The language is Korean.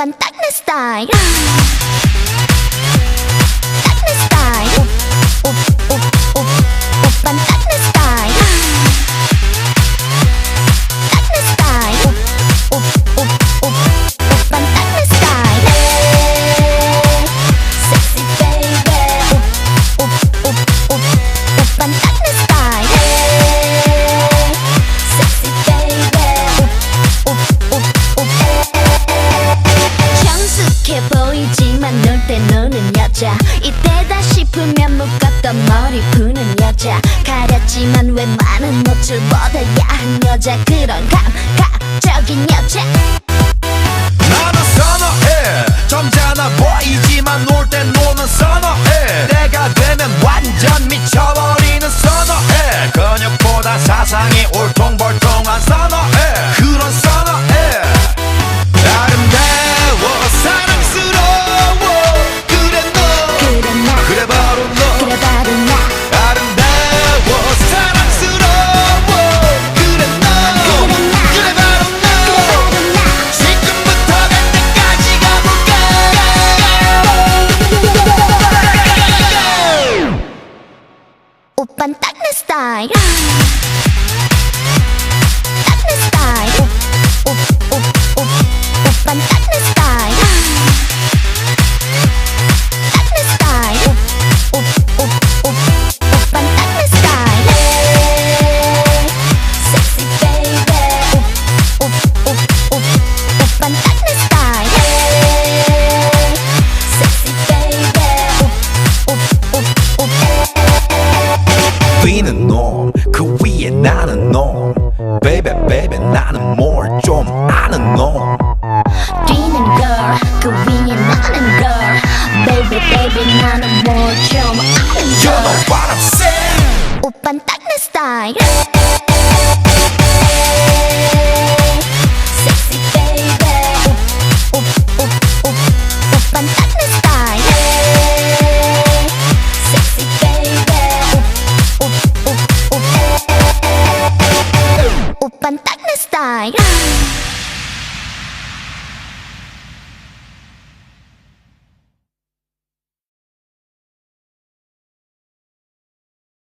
Pantag na style. Tag style. 여자. 이때다 싶으면 묶었던 머리 푸는 여자. 가렸지만 웬만한 노출보다 야한 여자. 그런 감각적인 여자. 나는 선어해. 점잖아 보이지만 놀 땐 노는 선어해. 내가 되면 완전 미쳐버리는 선어해. 근육보다 사상이 like ah. 나는 놈 Baby baby 나는 뭘 좀 아는 놈 뛰는 girl 그 위에 나는 girl baby baby 나는 뭘좀 아는 You girl know what I'm saying 오빤 딱 내 스타일 open tak na style